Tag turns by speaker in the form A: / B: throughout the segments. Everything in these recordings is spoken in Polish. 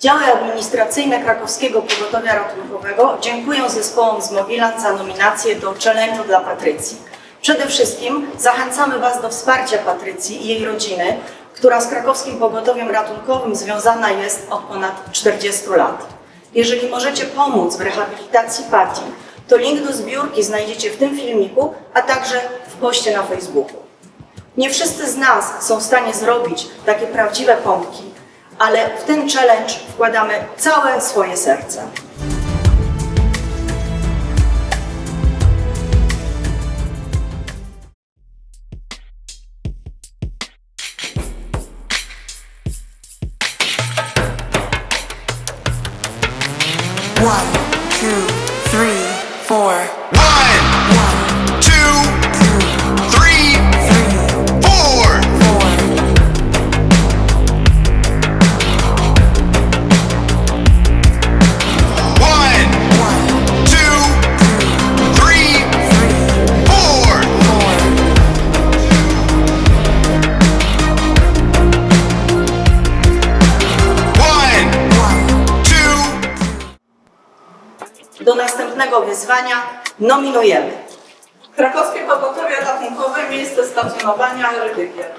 A: Działy administracyjne Krakowskiego Pogotowia Ratunkowego dziękują zespołom z Mobilan za nominację do challenge'u dla Patrycji. Przede wszystkim zachęcamy Was do wsparcia Patrycji i jej rodziny, która z Krakowskim Pogotowiem Ratunkowym związana jest od ponad 40 lat. Jeżeli możecie pomóc w rehabilitacji Pati, to link do zbiórki znajdziecie w tym filmiku, a także w poście na Facebooku. Nie wszyscy z nas są w stanie zrobić takie prawdziwe pompki, ale w ten challenge wkładamy całe swoje serce.
B: One, two,
A: Do następnego wyzwania nominujemy
C: Krakowskie Pogotowie Ratunkowe, miejsce stacjonowania Rydygiel.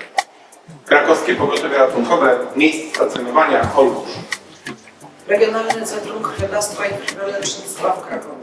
D: Krakowskie Pogotowie Ratunkowe, miejsce stacjonowania Olkusz.
C: Regionalne Centrum Krwiodawstwa i Krwiolecznictwa w Krakowie.